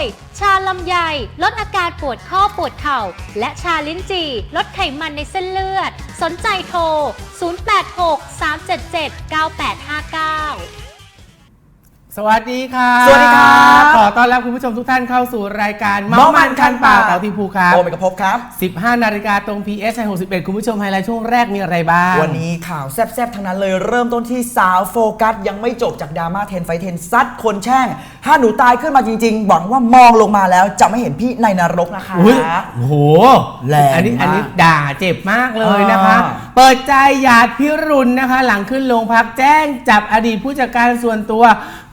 ยชาลำไย ลดอาการปวดข้อปวดเข่า และชาลิ้นจี่ ลดไขมันในเส้นเลือด สนใจโทร 086 377 9859 สวัสดีครับสวัสดีครับ ขอต้อนรับคุณผู้ชมทุกท่านเข้าสู่รายการเมาเมามัมันนคัคันนปาปากกเต่าทีภูครับโอเมกภพครับ 15 นาฬิกาตรง PS 61 คุณผู้ชมไฮไลท์ช่วงแรกมีอะไรบ้าง วันนี้ข่าวแซ่บๆ ทั้งนั้นเลยเริ่มต้นที่สาวโฟกัส ยังไม่จบจากดราม่าเทนไฟเทนซัดคนแช่ง ถ้าหนูตายขึ้นมาจริงๆหวังว่ามองลงมาแล้วจะไม่เห็นพี่ในนรกนะคะอุ้ยโอ้โหแรงอันนี้มากอันนี้ด่าเจ็บมากเลยนะคะอ่าเปิดใจหยาดพิรุณนะคะ หลังขึ้นโรงพักแจ้งจับอดีตผู้จัดการส่วนตัว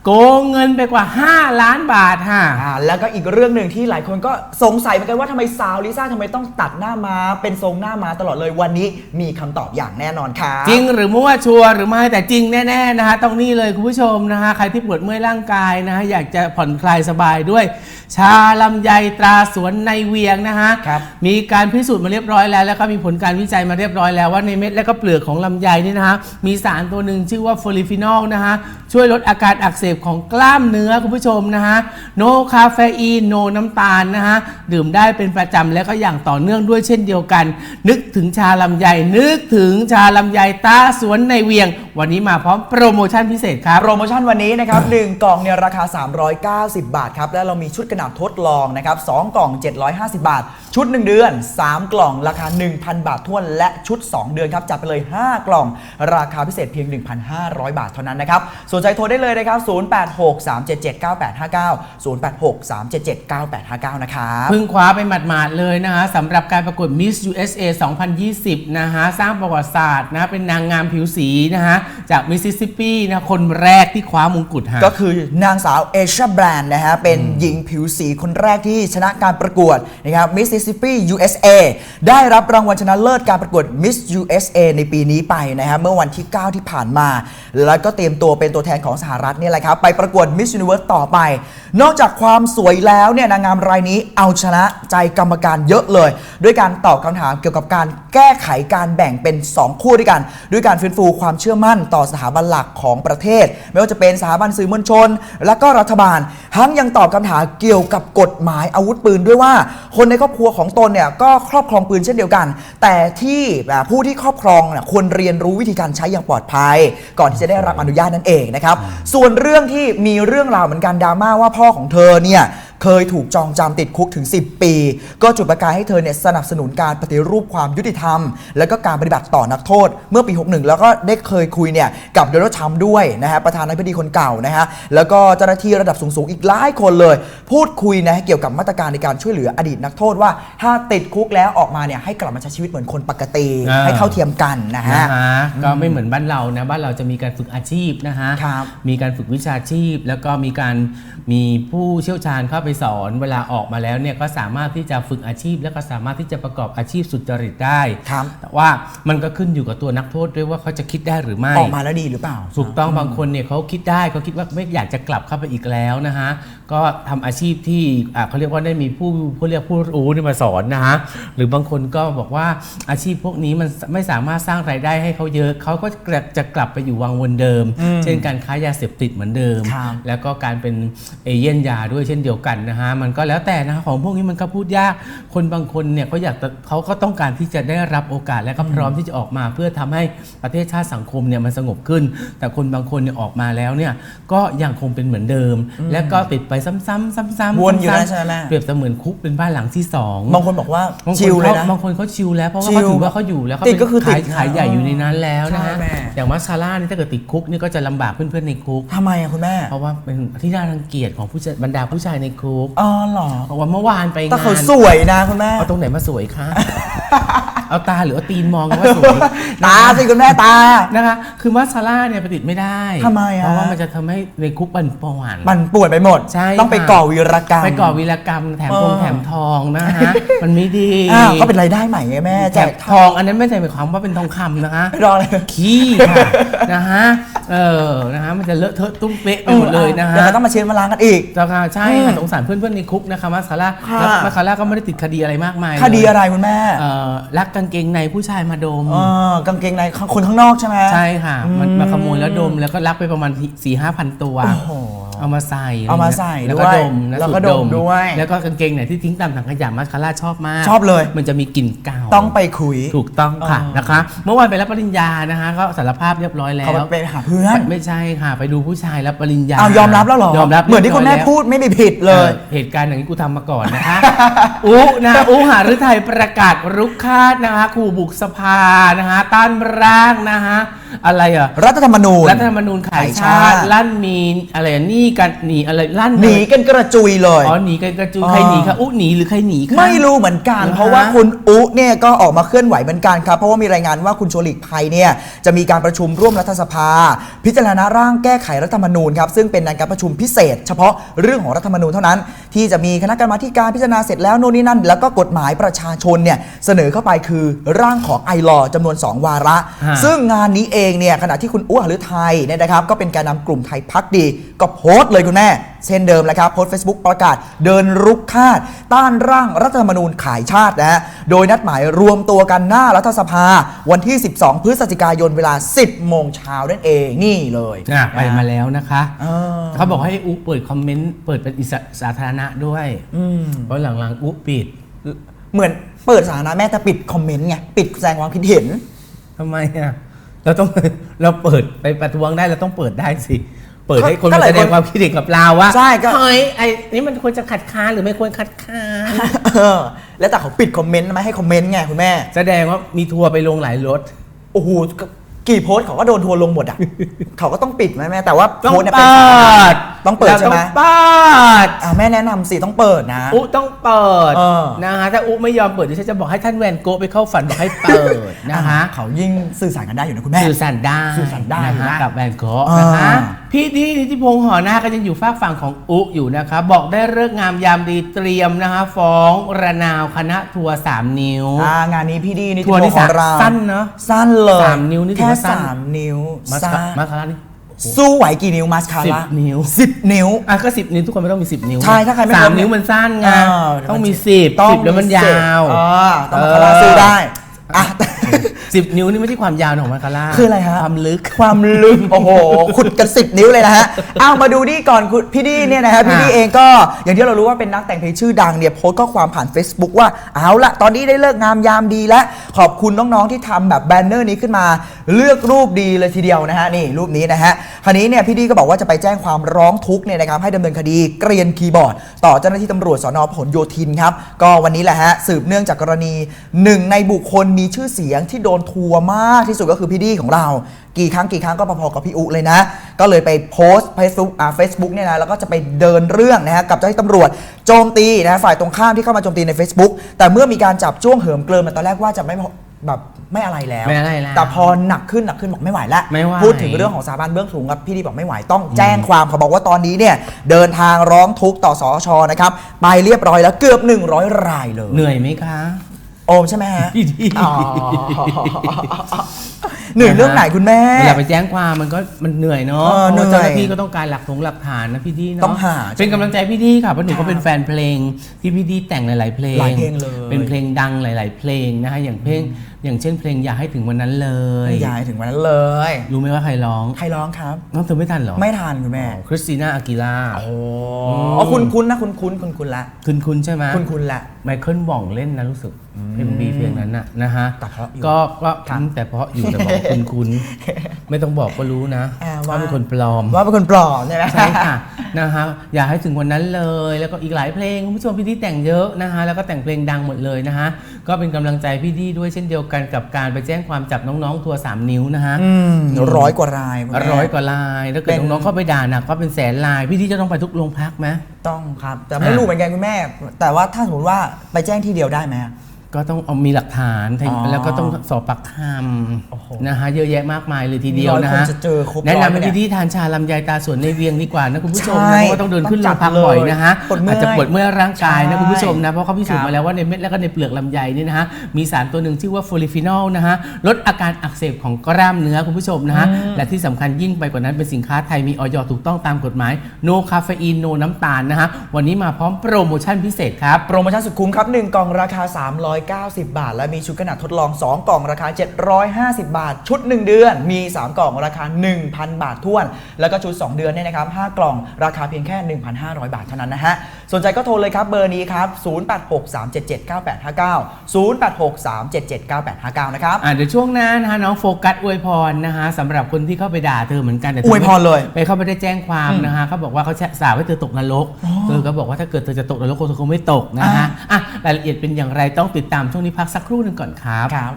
โกงเงินไปกว่า 5 ล้านบาทค่ะอ่าแล้วก็อีกเรื่องหนึ่งที่หลายคนก็สงสัยเหมือนกันว่าทำไมสาวลิซ่าทำไมต้องตัดหน้ามาเป็นทรงหน้ามาตลอดเลยวันนี้มีคำตอบอย่างแน่นอนค่ะจริงหรือมั่วชัวร์หรือไม่แต่จริงแน่ๆนะคะต้องนี่เลยคุณผู้ชมนะคะใครที่ปวดเมื่อยร่างกายนะคะอยากจะผ่อนคลายสบายด้วย ชาลำไยตราสวนในเวียงนะคะครับ มีการพิสูจน์มาเรียบร้อยแล้ว แล้วก็มีผลการวิจัยมาเรียบร้อยแล้วว่าในเม็ดและก็เปลือกของลำไยนี่นะคะมีสารตัวหนึ่งชื่อว่าโฟลิฟินอลนะคะช่วยลดอาการอักเสบของกล้ามเนื้อคุณผู้ชมนะคะโนคาเฟอีนโนน้ำตาลนะคะดื่มได้เป็นประจำและก็อย่างต่อเนื่องด้วยเช่นเดียวกัน นึกถึงชาลำไยนึกถึงชาลำไยตาสวนในเวียง วันนี้มาพร้อมโปรโมชั่นพิเศษครับ โปรโมชั่นวันนี้นะครับ 1 กล่องเนี่ยราคา 390 บาทครับ และเรามีชุดกระหน่ำทดลองนะครับ2กล่อง 750 บาท ชุด 1 เดือน 3 กล่องราคา 1,000 บาททวน และชุด 2 เดือนครับจัดไปเลย 5 กล่อง ราคาพิเศษเพียง 1,500 บาทเท่านั้นนะครับสนใจโทรได้เลยนะครับ0863779859 0863779859 นะครับ เพิ่งคว้าไปหมาดๆเลยนะคะสำหรับการประกวด Miss USA 2020 นะคะสร้างประวัติศาสตร์นะเป็นนางงามผิวสีนะคะจากมิสซิสซิปปีนะคนแรกที่คว้ามงกุฎฮะ ก็คือนางสาวเอชาแบรนด์นะฮะเป็นหญิงผิวสีคนแรกที่ชนะการประกวดนะครับ Mississippi USA ได้รับรางวัลชนะเลิศการประกวด Miss USA ในปีนี้ไปนะฮะเมื่อวันที่ 9 ที่ผ่านมา แล้วก็เตรียมตัวเป็นตัวแทนของสหรัฐเนี่ยแหละครับไปประกวด Miss Universe ต่อไป นอกจากความสวยแล้วเนี่ยนางงามรายนี้เอาชนะใจกรรมการเยอะเลย ด้วยการตอบคำถามเกี่ยวกับการแก้ไขการแบ่งเป็น 2 คู่ด้วยกัน ด้วยการฟื้นฟูความเชื่อมั่นต่อสถาบันหลักของประเทศ ไม่ว่าจะเป็นสถาบันสื่อมวลชน และก็รัฐบาล ทั้งยังตอบคำถามเกี่ยวกับกฎหมายอาวุธปืนด้วยว่า คนในครอบครัวของตนเนี่ยก็ครอบครองปืนเช่นเดียวกัน แต่ที่ผู้ที่ครอบครองเนี่ยควรเรียนรู้วิธีการใช้อย่างปลอดภัย ก่อนที่จะได้รับอนุญาตนั่นเองนะครับส่วนเรื่องื่องที่มีเรื่องราวเหมือนกันดราม่าว่าพ่อของเธอเนี่ย เคยถูกจองจำติดคุกถึง 10 ปี ก็จุดประกายให้เธอเนี่ยสนับสนุนการปฏิรูปความยุติธรรม และก็การปฏิบัติต่อนักโทษ เมื่อปี 61 แล้วก็ได้เคยคุยเนี่ยกับโดนัลด์ทรัมป์ด้วยนะฮะประธานาธิบดีคนเก่านะฮะแล้วก็เจ้าหน้าที่ระดับสูงๆอีกหลายคนเลย พูดคุยนะเกี่ยวกับมาตรการในการช่วยเหลืออดีตนักโทษว่า ถ้าติดคุกแล้วออกมาเนี่ยให้กลับมาใช้ชีวิตเหมือนคนปกติอ่าให้เท่าเทียมกันนะฮะนะฮะก็ไม่เหมือนบ้านเรานะบ้านเราจะมีการฝึกอาชีพนะฮะครับมีการฝึกวิชาชีพ แล้วก็มีการมีผู้เชี่ยวชาญเข้าไปสอนเวลาออกมาแล้วเนี่ยก็สามารถที่จะฝึกอาชีพ แล้วก็สามารถที่จะประกอบอาชีพสุจริตได้ ครับ แต่ว่ามันก็ขึ้นอยู่กับตัวนักโทษด้วยว่าเขาจะคิดได้หรือไม่ ออกมาแล้วดีหรือเปล่า ถูกต้องบางคนเนี่ยเขาคิดได้เขาคิดว่าไม่อยากจะกลับเข้าไปอีกแล้วนะฮะก็ทำอาชีพที่อ่าเขาเรียกว่าได้มีผู้ผู้เรียกผู้รู้เนี่ยมาสอนนะฮะหรือบางคนก็บอกว่าอาชีพพวกนี้มันไม่สามารถสร้างรายได้ให้เขาเยอะเขาก็จะกลับไปอยู่วังวนเดิม เช่นการค้ายาเสพติดเหมือนเดิม ครับ แล้วก็การเป็นเอเย่นยาด้วยเช่นเดียวกันนะฮะมันก็แล้วแต่นะฮะของพวกนี้มันก็พูดยากคนบางคนเนี่ยเขาอยากจะเขาก็ต้องการที่จะได้รับโอกาสและก็พร้อมที่จะออกมา เพื่อทำให้ประเทศชาติสังคมเนี่ยมันสงบขึ้น แต่คนบางคนเนี่ยออกมาแล้วเนี่ยก็ยังคงเป็นเหมือนเดิม และก็ติดไปซ้ำๆซ้ำๆวนอยู่นั่นซ้ำๆใช่ไหมแม่เปรียบเสมือนคุกเป็นบ้านหลังที่สองบางคนบอกว่าบางคชิลเลยนะบางคนเขาชิลแล้วเพราะว่าชิเขาลถือว่าเขาอยู่แล้วเขาติดเป็นก็คือติดขายขายใหญ่อยู่ในนั้นแล้วนะฮะใช่แม่อย่างมัสซาร่านี่ถ้าเกิดติดคุกนี่ก็จะลำบากเพื่อนๆในคุกทำไมอะคุณแม่เพราะว่าเป็นที่น่ารังเกียจของผู้ชายบรรดาผู้ชายในคุกอ๋อเหรอเพราะว่าเมื่อวานไปแต่งาเขานสวยนะคุณแม่เอาตรงไหนมาสวยคะเอาตาหรือเอาตีนมองกันว่าสวยตาสิคุณแม่ตา นะคะ คือมัสซาร่าเนี่ยไปติดไม่ได้ทำไมอะ เพราะว่ามันจะทำให้ในคุกปั่นป่วน มันป่วนไปหมด ใช่ต้องไปค่ะ ก่อวีรกรรม ไปก่อวีรกรรมแถมทองเออ แถมทองนะฮะ มันไม่ดีอ้าวก็เป็นรายได้ใหม่ไงแม่แถแจมกทองอันนั้นไม่ใช่หมายความว่าเป็นทองคำนะคะรอเลย ขี้ค่ะ นะฮะ เออ นะฮะ มันจะเลอะเทอะตุ้มเป๊ะไปหมดเลยนะฮะเดี๋ยวเราต้องมาเช็ดมาล้างกันอีก เจ้าค่ะใช่อืค่ะมสงสารเพื่อนๆในคุกนะคะมาสคาร่าค่ะ แล้วมาสคาร่าก็ไม่ได้ติดคดีอะไรมากมายคดีเลยอะไรคุณแม่ เอ่อลักกางเกงในผู้ชายมาดม เออกางเกงในคนข้างนอกใช่ไหม ใช่ค่ะ มันอืมมาขโมยแล้วดมแล้วก็ลักไปประมาณสี่ห้าพันตัว โอ้โห เอามาใส่ะไรเอามาใส่แล้วด้ก็วยดมนะแล้วสูก็ดดมด้วย แล้วก็กางเกงไหนที่ทิ้งตามถังขยะมัสคาร่าชอบมาก ชอบเลย มันจะมีกลิ่นกาวต้องไปคุยถูกต้องค่ะอ๋อนะคะ เมื่อวานไปรับปริญญานะคะก็สารภาพเรียบร้อยแล้วเขาไปหาเพื่อนไม่ใช่ค่ะ ไปดูผู้ชายรับปริญญาเอายอมรับแล้วเหรอยอมรับเหมือนที่คุณแม่รียบร้ยล้วพูดไม่มีผิดเลยออเหตุการณ์อย่างนี้กูทำมาก่อนนะคะอุนะอุหาฤทัยประกาศรุกคาดนะคะขู่บุกสภานะคะต้านร่างนะคะอะไรอะ รัฐธรรมนูญ รัฐธรรมนูญขายขายชาชาติติ ลั่นมีอะไรอะหนี่กันหนีอะไรลั่นหนีกันกระจุยเลยอ๋อหนีกันกระจุยอ๋อใครหนีคะอุหนีหรือใครหนีคะไม่รู้เหมือนกันเหรอฮะเพราะว่าคุณอุเนี่ยก็ออกมาเคลื่อนไหวเหมือนกันครับเพราะว่ามีรายงานว่าคุณชวนหลีกภัยเนี่ยจะมีการประชุมร่วมรัฐสภา พิจารณาร่างแก้ไขรัฐธรรมนูญครับซึ่งเป็นการประชุมพิเศษ เฉพาะเรื่องของรัฐธรรมนูญเท่านั้น ที่จะมีคณะกรรมาธิการพิจารณาเสร็จแล้วโน่นนี่นั่น แล้วก็กฎหมายประชาชนเนี่ยเสนอเข้าไปคือร่างของไอรอจำนวน 2 วาระฮะซึ่งงานนี้เองเนี่ยขณะที่คุณอุ้หฤทัยเนี่ยนะครับก็เป็นการนำกลุ่มไทยพักดี ก็โพสต์เลยคุณแม่เช่นเดิมแหละครับโพสต์ Facebook ประกาศเดินรุกคาด ต้านร่างรัฐธรรมนูญขายชาตินะฮะโดยนัดหมายรวมตัวกันหน้ารัฐสภา วันที่ 12 พฤศจิกายนเวลา 10 โมงเช้านั่นเองนี่เลยอะไปมาแล้วนะคะเออ เขาบอกให้อุเปิดคอมเมนต์เปิดเป็นอิสระสาธารณะด้วย อืม เพราะหลังๆอุปิดเหมือนเปิดสาธารณะแม่แต่ปิดคอมเมนต์ไงปิดแสดงความคิดเห็นทำไมอะ เราต้อง เราเปิดไปประท้วงได้เราต้องเปิดได้สิ เปิดให้คนก็มาหลายแสดงคนความคิดเห็นกับเราว่าใช่ก็ เฮ้ยไอ้นี่มันควรจะขัดค้านหรือไม่ควรขัดค้านเออแล้วแต่เขาปิดคอมเมนต์ไม่ให้คอมเมนต์ไงคุณแม่ แสดงว่ามีทัวร์ไปลงหลายรถ โอ้โหกี่โพสต์เขาก็โดนทัวร์ลงหมดอะ เขาก็ต้องปิดไหมแม่แต่ว่าต้องโพสต์เนี่ยเป็นเปิสาธารณะดต้องเปิดใช่ไหม ราต้องเปิดอ่าแม่แนะนำสิต้องเปิดนะ อุต้องเปิดเออ นะคะถ้าอุไม่ยอมเปิดดิฉันจะบอกให้ท่านแวนโกะไปเข้าฝันบอกให้เปิดนะคะเขายิ่งสื่อสารกันได้อยู่นะคุณแม่ สื่อสารได้สื่อสารได้นะอยู่คะนะกับแวนโกะอ่านนะคะพี่ดีนิติพงษ์หอหน้าก็ยังอยู่ฝากฝั่งของอุอยู่นะคะ บอกได้เลิกษ์งามยามดีเตรียมนะคะฟ้องระนาวคณะทัวร์สามนิ้วอ่างานนี้พี่ดีนี่ทัวร์นี่ของเราสั้นเนอะสั้นเลยสามนิ้วนี่ถือแค่ว่าสั้น สามนิ้วมาสสั้คานมาคาร่านี่ สู้ไหวกี่นิ้วมาสคาสิบร่านิ้ว สิบนิ้ว อะก็สิบนิ้วทุกคนไม่ต้องมีสิบนิ้วใช่ถ้าใครไม่สามครบนิ้วมันสั้นไงเออต้องมีสิบต้องสิบแล้วมันยาว เออต้องมาคาร่าสู้ได้อะ สิบนิ้วนี่ไม่ใช่ความยาวของมาคาร่าคืออะไรฮะ ความลึก ความลึก โอ้โห ขุดกันสิบนิ้วเลยนะฮะเอามาดูนี่ก่อนคุณพี่ดีเนี่ยนะฮะ พี่ดีอะเองก็อย่างที่เรารู้ว่าเป็นนักแต่งเพลงชื่อดังเนี่ยโพสต์ข้อความผ่าน Facebook ว่าเอาละตอนนี้ได้เลิกงามยามดีแล้ว ขอบคุณน้องๆที่ทำแบบแบนเนอร์นี้ขึ้นมา เลือกรูปดีเลยทีเดียวนะฮะนี่รูปนี้นะฮะคราวนี้เนี่ยพี่ดีก็บอกว่าจะไปแจ้งความร้องทุกข์เนี่ยนะครับให้ดำเนินคดีเกรียนคีย์บอร์ด ต่อเจ้าหน้าที่ตำรวจสนพหลโยธินครับก็วันนี้แหละฮะสืบเนื่องจากกรณีหนึ่งในบุคคลมีชื่อเสียงที่โดนทัวร์มากที่สุดก็คือพี่ดีของเรา กี่ครั้งกี่ครั้งก็พอๆกับพี่อุเลยนะ ก็เลยไปโพสต์เฟซบุ๊กอ่าเฟซบุ๊กเนี่ยนะแล้วก็จะไปเดินเรื่องนะฮะกับเจ้าหน้าที่ตำรวจโจมตีนะฮะฝ่ายตรงข้ามที่เข้ามาโจมตีใน Facebook แต่เมื่อมีการจับจ้วงเหิมเกลิมมาตอนแรกว่าจะไม่พอแบบไม่อะไรแล้ว ไม่อะไรแล้วแต่พอหนักขึ้นหนักขึ้นบอกไม่ไหวแล้วไม่ไหวพูดถึงเรื่องของสถาบันเบื้องสูงครับพี่ดีบอกไม่ไหวต้องแจ้งความเขาบอกว่าตอนนี้เนี่ยเดินทางร้องทุกข์ต่อสอชนะครับไปเรียบร้อยแล้วเกือบ 100 รายเลย เหนื่อยไหมคะ โอมใช่ไหมฮะพี่ดีอ๋อเหนื่อยเรื่องไหนคุณแม่ เวลาไปแจ้งความมันก็มันเหนื่อยเนาะเออเพราะว่าเหนื่อยเจ้าหน้าที่ก็ต้องการหลักฐงหลักฐานนะพี่ดีเนาะต้องหาเป็นกำลังใจพี่ดีค่ะเพราะหนูก็ค่ะเป็นแฟนเพลงที่พี่ดีแต่งหลาย ๆ เพลง หลายเพลงเลย เป็นเพลงดังหลาย ๆ เพลงนะคะอย่างเพลงอย่างเช่นเพลงอย่าให้ถึงวันนั้นเลยไม่ย้ายถึงวันนั้นเลย รู้ไหมว่าใครร้องใครร้องครับ น้องเธอไม่ทันเหรอไม่ทานคุณแม่คริสติน่าอากิล่าโอ้อ๋อคุณคุณนะคุณคุณคุณคุณละคุณคุณใช่ไหมคุณคุณละไมเคิลบ่องเล่นนะรู้สึกเอ็มบีเพลงนั้นน่ะนะฮะแต่เพราะอยู่ก็ก็ครับอืมแต่เพราะอยู่แต่บอกคุณคุณไม่ต้องบอกก็รู้นะอ่า ว่าว่าเป็นคนปลอม ว่าเป็นคนปลอมใช่ไหมใช่ค่ะนะฮะอย่าให้ถึงวันนั้นเลยแล้วก็อีกหลายเพลงคุณผู้ชมพี่ดีแต่งเยอะนะฮะแล้วก็แต่งเพลงดังหมดเลยนะฮะก็เป็นกำลังใจพี่ดีด้วยเช่นเดียวกันกับการไปแจ้งความจับน้องๆทัวร์สามนิ้วนะฮะอืมร้อยกว่ารายคุณแม่ร้อยกว่าลายถ้าเกิดเป็นน้องๆเข้าไปด่าหนักก็เป็นแสนลายพี่ดีจะต้องไปทุกโรงพักไหมต้องครับแต่ไม่รู้เหมือนกันคุณแม่ แต่ว่าถ้าสมมติว่าไปแจ้งที่เดียวได้ไหม ก็ต้องเอามีหลักฐานอ๋อแล้วก็ต้องสอบปากคโอ้โหำนะฮะเยอะแยะมากมายเลยทีเดียวนะร้อยฮะคนจะเจอครบแนะร้อยไหมนำให้เนี่ยพี่ดีทานชาลำไยตาสวนในเวียงดีกว่านะคุณผู้ชมใช่นะเพราะว่าต้องเดินขึ้นโรงพักต้องจัดบ่อยเลยนะฮะปวดเมื่อยอาจจะปวดเมื่อยร่างกายนะใช่คุณผู้ชมนะเพราะเขาพิสูจน์ครับมาแล้วว่าในเม็ดและก็ในเปลือกลำไยนี่นะฮะมีสารตัวหนึ่งชื่อว่าโฟลิฟินอลนะฮะลดอาการอักเสบของกล้ามเนื้อคุณผู้ชมนะฮะและที่สำคัญยิ่งไปกว่านั้นเป็นสินค้าไทยมีออยถูกต้องตามกฎหมาย no คาเฟอีน no น้ำตาลนะฮะวันนี้มาพร้อมโปรโมชั่นพิเศษครับ โปรโมชั่นสุดคุ้มครับ 1 กล่องราคา990 บาท และมีชุดขนาดทดลอง 2 กล่องราคา 750 บาท ชุด 1 เดือน มี 3 กล่องราคา 1,000 บาทท้วน แล้วก็ชุด 2 เดือนเนี่ยนะครับ5กล่องราคาเพียงแค่ 1,500 บาทเท่านั้นนะฮะสนใจก็โทรเลยครับเบอร์นี้ครับ 0863779859 0863779859 นะครับอะเดี๋ยวช่วงหน้านะคะน้องโฟกัสอวยพรนะคะสำหรับคนที่เข้าไปด่าเธอเหมือนกันแต่ธอวยพรเลย ไปเข้าไปได้แจ้งความนะคะเขาบอกว่าเขาสาบให้เธอตกนรกเธอก็บอกว่าถ้าเกิดเธอจะตกนรกเธอคงไม่ตกนะคะอะรายละเอียดเป็นอย่างไรต้องติดตามช่วงนี้พักสักครู่หนึ่งก่อนครับครับ